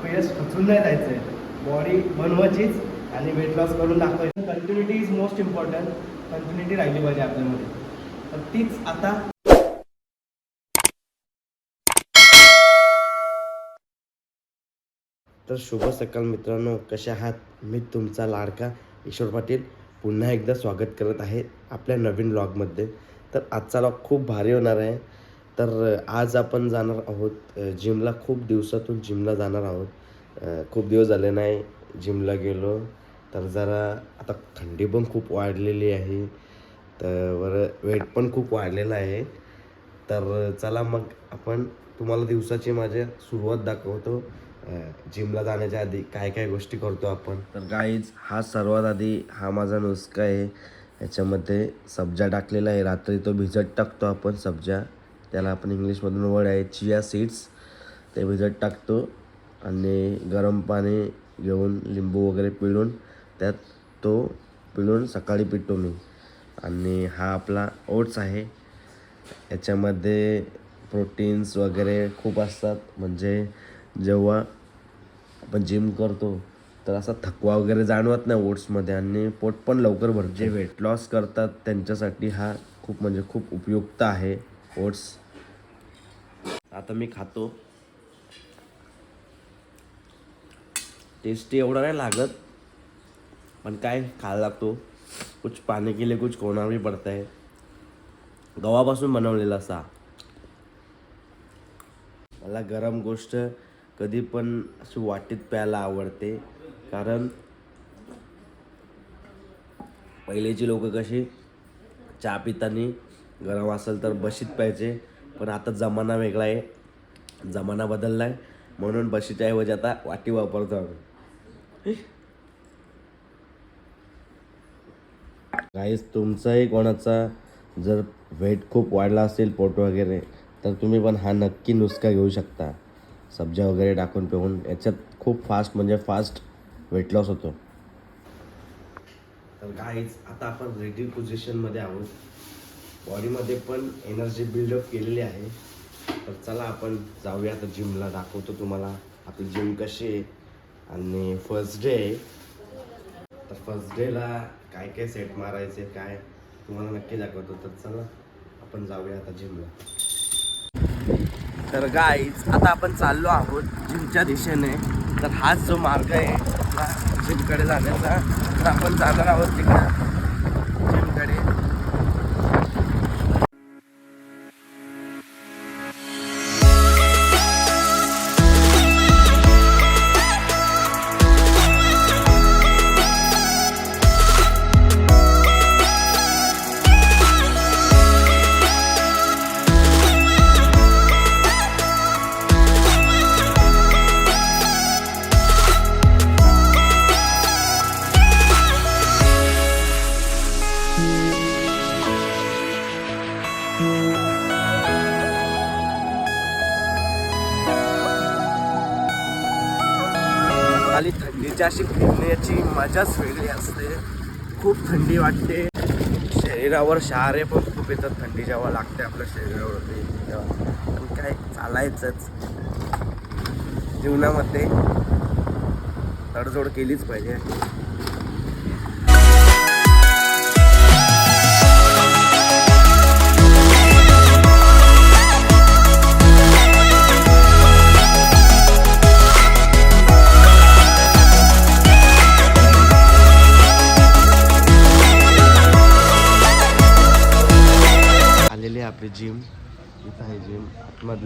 अपयश खचून नाही जायचं आहे बॉडी बनवायचीच आणि वेट लॉस करून दाखवायचं continuity is most important continuity राहिली पाहिजे आपल्यामध्ये. तर तीच आता तर शुभ सकाळ मित्रांनो. कसे आहात? मी तुमचा लाडका ईश्वर पाटील. पुन्हा एकदा स्वागत करत आहे आपल्या नवीन ब्लॉगमध्ये तर आजचा लॉग खूप भारी होणार आहे. तर आज आपण जाणार आहोत जिमला. खूप दिवसातून जिमला जाणार आहोत. खूप दिवस झाले नाही जिमला गेलो. तर जरा आता थंडी पण खूप वाढलेली आहे. तर बरं वेट पण खूप वाढलेलं आहे. तर चला मग आपण तुम्हाला दिवसाची माझ्या सुरुवात दाखवतो. जिमला जाण्याच्या आधी काय काय गोष्टी करतो आपण. तर गाईज हा सर्वात आधी हा माझा नुसका आहे. याच्यामध्ये सब्जा टाकलेला आहे. रात्री तो भिजत टाकतो आपण सब्जा. त्याला आपण इंग्लिशमधून वर्ड आहे चिया सीड्स ते भिजत टाकतो आणि गरम पाणी घेऊन लिंबू वगैरे पिळून त्यात तो पिळून सकाळी पितो मी. आणि हा आपला ओट्स आहे. याच्यामध्ये प्रोटीन्स वगैरे खूप असतात. म्हणजे जेव्हा आपण जिम करतो तर असा थकवा वगैरे जाणवत नाही ओट्समध्ये आणि पोट पण लवकर भरते. जे वेट लॉस करतात त्यांच्यासाठी हा खूप म्हणजे खूप उपयुक्त आहे. ओट्स. आता मी खातो. टेस्टी एवढा नाही लागत पण काय खायला लागतो? कुछ पाणी केले कुछ कोणा भी पडत आहे गव्हापासून बनवलेला असा. मला गरम गोष्ट कधी पण अशी वाटीत प्यायला आवडते कारण पहिलेची लोक कशी चहा पितानी गरम असेल तर बशीत पाहिजे पण आता जमाना वेगळा आहे. जमाना बदलला आहे म्हणून बशीच्या ऐवजी आता वाटी वापरतो आम्ही. गाईस तुमचाही कोणाचा जर वेट खूप वाढला असेल पोट वगैरे तर तुम्ही पण हा नक्की नुसका घेऊ शकता. सब्जा वगैरे टाकून पिऊन. याच्यात खूप फास्ट म्हणजे फास्ट वेट लॉस होतो. तर गाईज आता आपण रेडी पोझिशनमध्ये आहोत. बॉडीमध्ये पण एनर्जी बिल्डअप केलेली आहे. तर चला आपण जाऊया. तर जिमला दाखवतो तुम्हाला आपली जिम कशी आहे. आणि फर्स्ट डे आहे तर फर्स्ट डेला काय काय सेट मारायचे काय तुम्हाला नक्की दाखवतो. तर चला आपण जाऊया आता जिमला तर गाईज आता आपण चाललो आहोत जिमच्या दिशेने. तर हाच जो मार्ग आहे आपला जिमकडे जाण्याचा. तर आपण जाणार आहोत तिकडे. मजाच वेगळी असते. खूप थंडी वाटते. शरीरावर शहारे पण खूप येतात. थंडी जेव्हा लागते आपल्या शरीरावरती तेव्हा. पण काय चालायचंच. जीवनामध्ये तडजोड केलीच पाहिजे.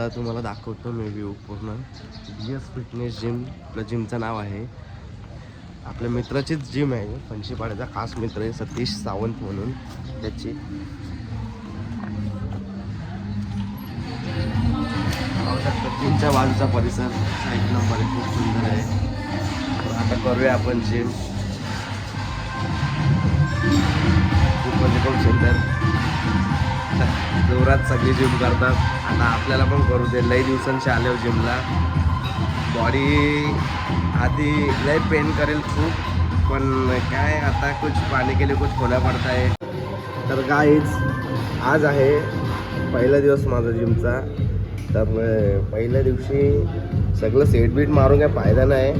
आतमधला तुम्हाला दाखवतो मी व्ह्यू पूर्ण. जी एस फिटनेस जिम आपल्या जिमचं नाव आहे. आपल्या मित्राचीच जिम आहे. फणशीपाड्याचा खास मित्र आहे सतीश सावंत म्हणून. त्याची. जिमच्या बाजूचा परिसर एक नंबर खूप सुंदर आहे. आता करूया आपण जिम खूप म्हणजे खूप सुंदर. जोरात सगळी जिम करतात. आता आपल्याला पण करू दे. लई दिवसांची आले जिमला बॉडी आधी लय पेन करेल खूप पण काय आता कुछ पाणी केले कुछ खोल्या पडताय तर गाईज आज आहे पहिला दिवस माझा जिमचा तर पहिल्या दिवशी सगळं सेट बीट मारून काय फायदा नाही.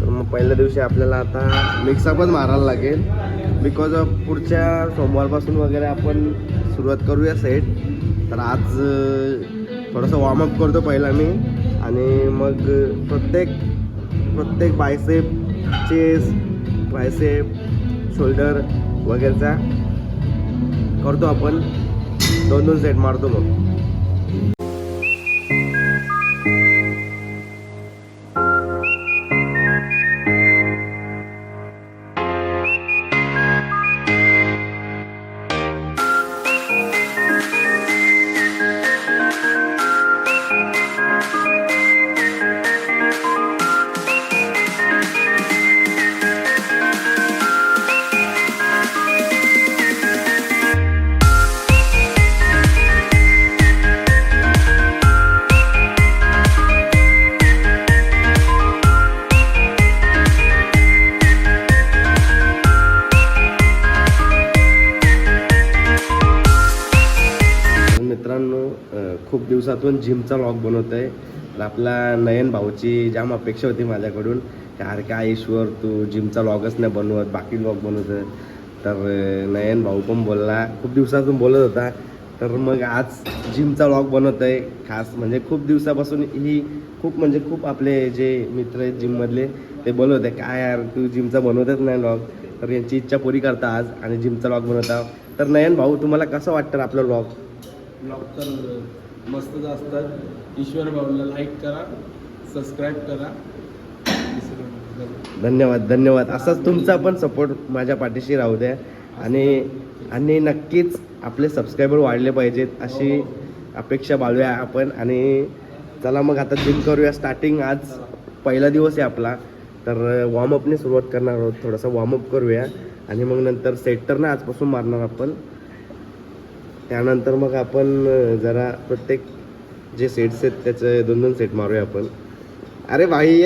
तर मग पहिल्या दिवशी आपल्याला आता मिक्सअपच मारायला लागेल. बिकॉज ऑफ पुढच्या सोमवारपासून वगैरे आपण सुरुवात करूया सेट तर आज थोडंसं वॉर्मअप करतो पहिला मी. आणि मग प्रत्येक प्रत्येक बायसेप चेस ट्रायसेप शोल्डर वगैरेचा करतो आपण. दोन दोन सेट मारतो मग. खूप दिवसातून जिमचा लॉग बनवत आहे तर आपला नयन भाऊची जाम अपेक्षा होती माझ्याकडून. की अरे काय ईश्वर तू जिमचा लॉगच नाही बनवत बाकी लॉग बनवत तर नयन भाऊ पण बोलला. खूप दिवसातून बोलत होता. तर मग आज जिमचा व्लॉग बनवत आहे खास म्हणजे खूप दिवसापासून ही खूप म्हणजे खूप आपले जे मित्र आहेत जिममधले ते बोलत होते काय यार तू जिमचा बनवतच नाही लॉग तर यांची इच्छा पुरी करता आज आणि जिमचा व्लॉग बनवता. तर नयन भाऊ तुम्हाला कसं वाटतं आपलं लॉग ब्लॉग तर मस्तच असतात. ईश्वर भाऊला लाईक करा सबस्क्राईब करा. धन्यवाद धन्यवाद. असाच तुमचा पण सपोर्ट माझ्या पाठीशी राहू द्या. आणि आणि नक्कीच आपले सबस्क्रायबर वाढले पाहिजेत अशी अपेक्षा बाळूया आपण. आणि चला मग आता जिम करूया. स्टार्टिंग आज पहिला दिवस आहे आपला. तर वॉर्मअपने सुरुवात करणार आहोत. थोडासा वॉर्मअप करूया. आणि मग नंतर सेट तर ना आजपासून मारणार आपण. त्यानंतर मग आपण जरा प्रत्येक जे सेट्स आहेत त्याचे दोन दोन सेट मारूया आपण. अरे भाई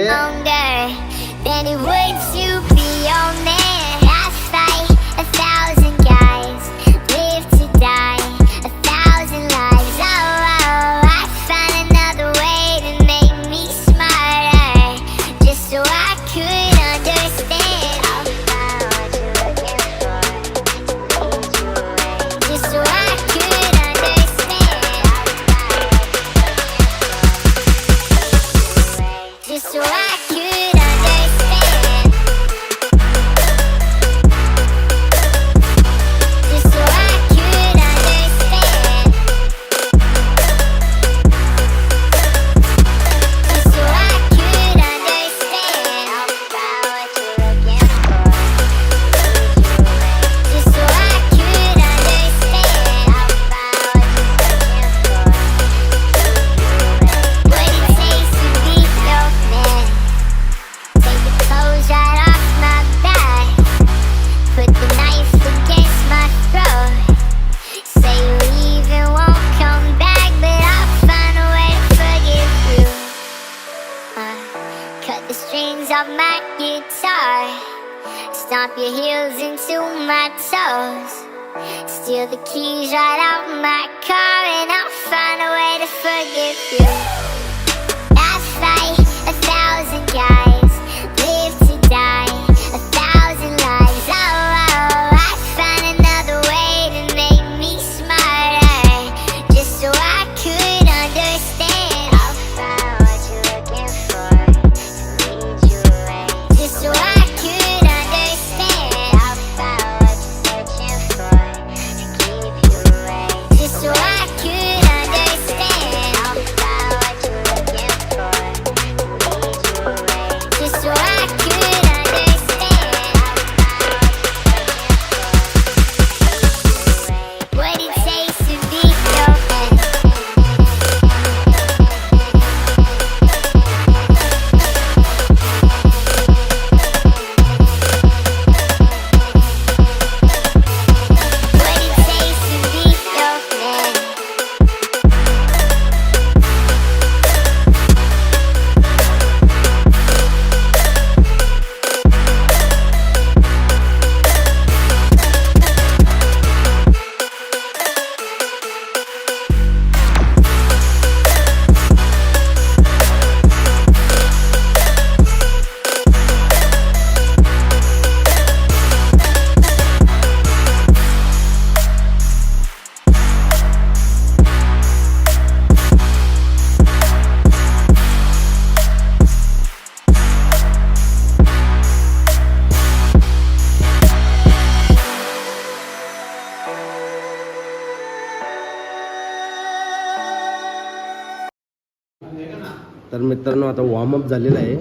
तर मित्रांनो आता वॉर्मअप झालेला आहे.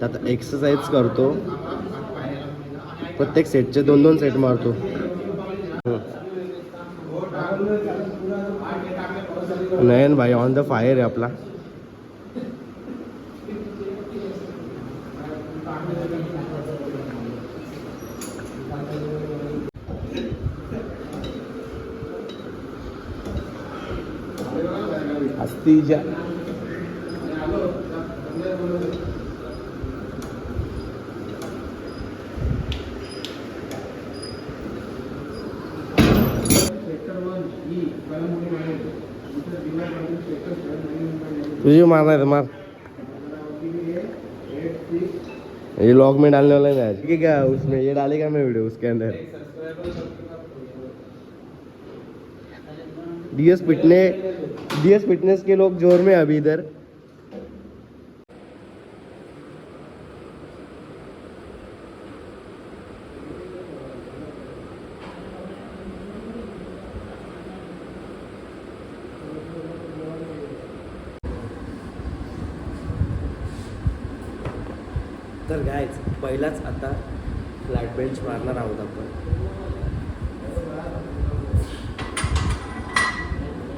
तर आता एक्सरसाइज करतो. प्रत्येक सेटचे दोन दोन सेट मारतो. नयन भाई ऑन द फायर आहे आपला. हस्तीच्या तुझी मारना है, मार। ये लॉग में डालने वाला है ठीक है, क्या उसमें, ये डालेगा मैं वीडियो उसके अंदर? डीएस फिटनेस डीएस फिटनेस के लोग ज़ोर में अभी इधर। तर घ्यायच पहिलाच आता फ्लॅट बेंच मारणार आहोत आपण.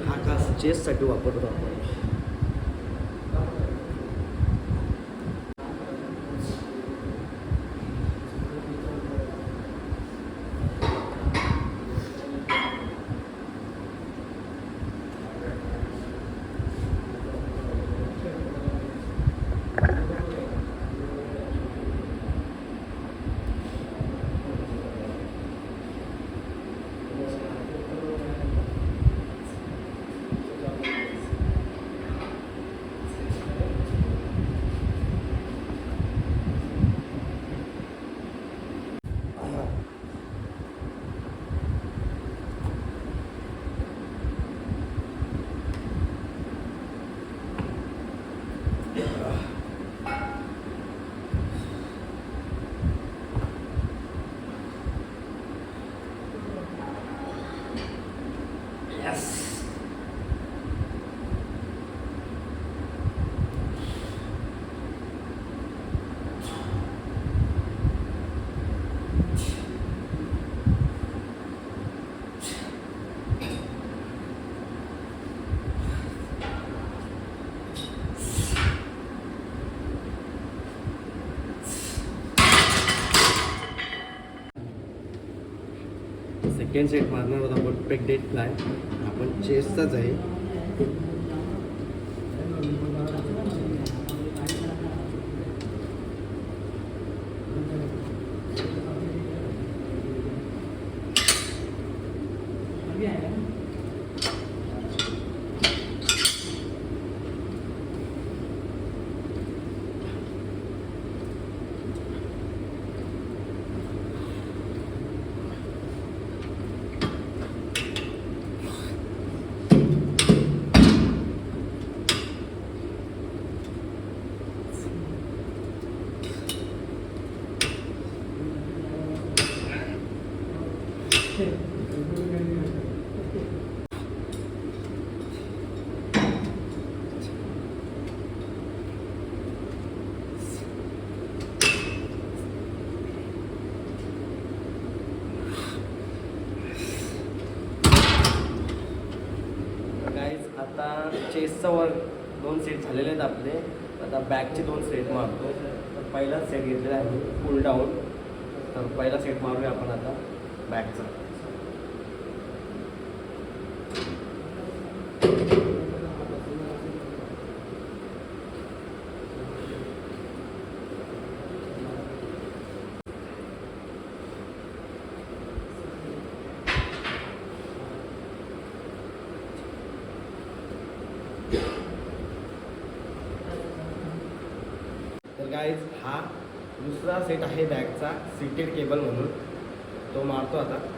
हा खास चेससाठी वापरतो आपण. सेट मारणार होता आपण. पेक डेट काय? आपण चेसचाच आहे गाईज आता चेसचा वर दोन सेट झालेले आहेत आपले. आता बॅकचे दोन सेट मारतो. तर पहिलाच सेट घेतलेला आहे पुल डाऊन. तर पहिला सेट मारूया आपण आता बॅकचा तर गाईज हा दुसरा सेट आहे बॅगचा सीटेड केबल म्हणून. तो मारतो आता.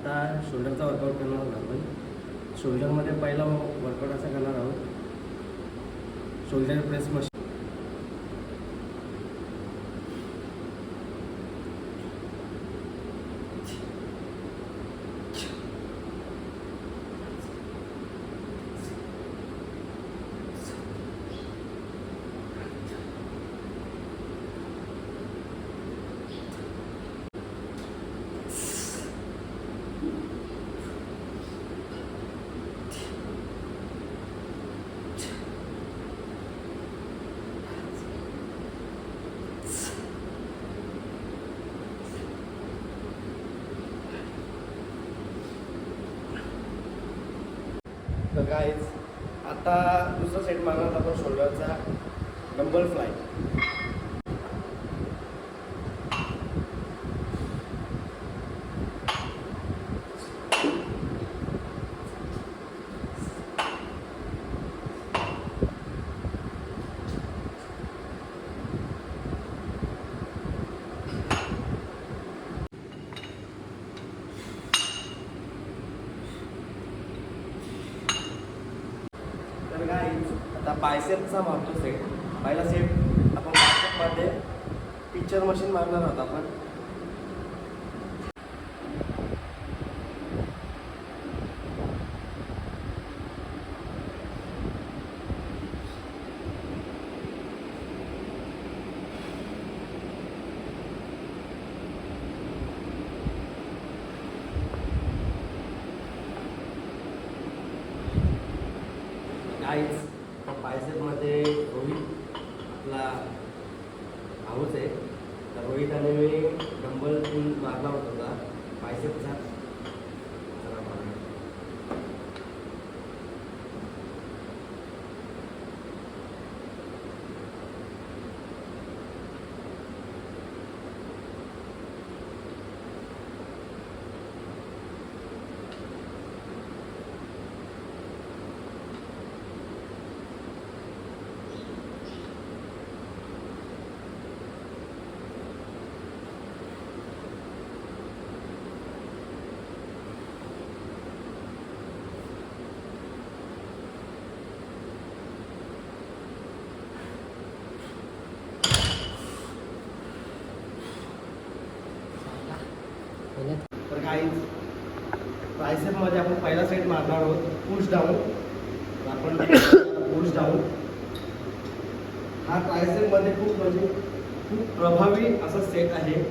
आता शोल्डरचा वर्कआउट करणार आहोत आपण. शोल्डरमध्ये पहिला वर्कआउट असा करणार आहोत. शोल्डर प्रेस मशीन तर काहीच आता दुसरा सेट मारणार आपण शोल्डरचा डंबल फ्लाय तर काय आता बायसेपचा मारतो सेट पहिला सेट आपण बायसेपमध्ये पिक्चर मशीन मारणार आहोत आपण काहीच बायसेपमध्ये रोहित आपला भाऊच आहे तर रोहित आणि मी डंबल मारला होता बायसेपचा चला मारूया. तर काहीच मध्ये आपण पहिला सेट मारणार आहोत. पुश डाऊन आपण पुश डाऊन हा ट्रायसेपमध्ये खूप म्हणजे खूप प्रभावी असा सेट आहे.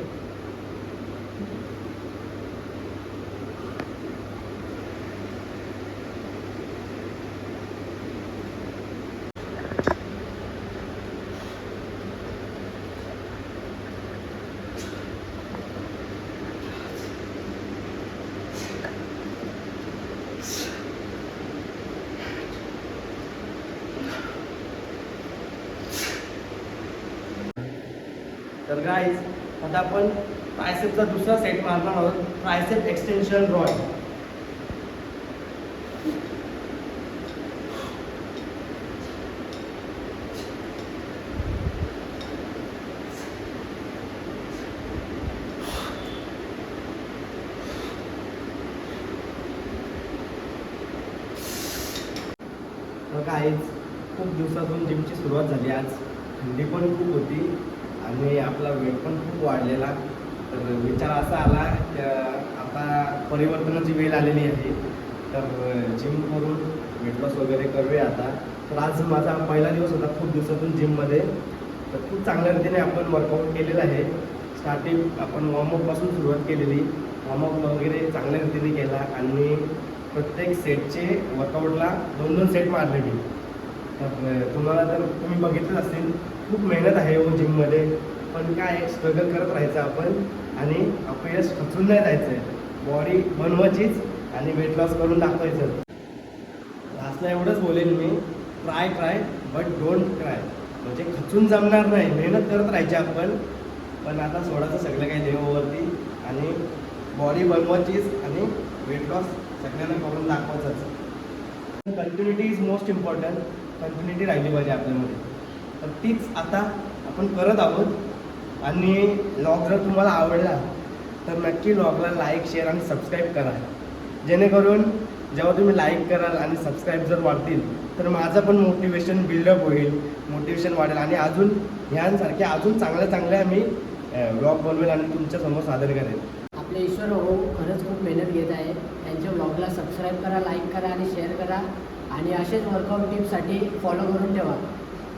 तर गाईज आता आपण ट्रायसेपचा दुसरा सेट मारणार आहोत. ट्रायसेप एक्सटेन्शन रॉय तर खूप दिवसातून जिमची सुरुवात झाली आज. थंडी पण खूप होती. आणि आपला वेट पण खूप वाढलेला. तर विचार असा आला की आता परिवर्तनाची वेळ आलेली आहे. तर जिम करून वेट लॉस वगैरे करूया आता. तर आज माझा पहिला दिवस होता खूप दिवसातून जिममध्ये तर खूप चांगल्या रीतीने आपण वर्कआउट केलेलं आहे. स्टार्टिंग आपण वॉर्मअपपासून सुरुवात केलेली. वॉर्मअप वगैरे चांगल्या रीतीने केला आणि प्रत्येक सेटचे वर्कआउटला दोन दोन सेट मारले मी तर तुम्हाला तर तुम्ही बघितलं असेल खूप मेहनत आहे हो जिममध्ये. पण काय स्ट्रगल करत राहायचं आपण आणि अपयश खचून नाही जायचं बॉडी बनवायचीच आणि वेट लॉस करून दाखवायचं. लास्टला एवढंच बोलेन मी try try but don't try म्हणजे खचून जमणार नाही मेहनत करत राहायची आपण. पण आता सोडायचं सगळं काही देवावरती आणि बॉडी बनवायचीच आणि वेट लॉस सगळ्यांना करून दाखवायचंच. Continuity is most important continuity राहिली पाहिजे आपल्यामध्ये. तर तीच आता आपण करत आहोत. आणि लॉग जर तुम्हाला आवडला तर नक्की लॉगला लाईक शेअर आणि सबस्क्राईब करा. जेणेकरून जेव्हा तुम्ही लाईक कराल आणि सबस्क्राईब जर वाढतील तर माझं पण मोटिवेशन बिल्डअप होईल मोटिवेशन वाढेल. आणि अजून ह्यांसारखे अजून चांगल्या चांगल्या मी ब्लॉग बनवेल आणि तुमच्यासमोर सादर करेल. आपले ईश्वर हो खरंच खूप मेहनत घेत आहे. त्यांच्या ब्लॉगला सबस्क्राईब करा लाईक करा आणि शेअर करा. आणि असेच वर्कआउट टिप्ससाठी फॉलो करून ठेवा.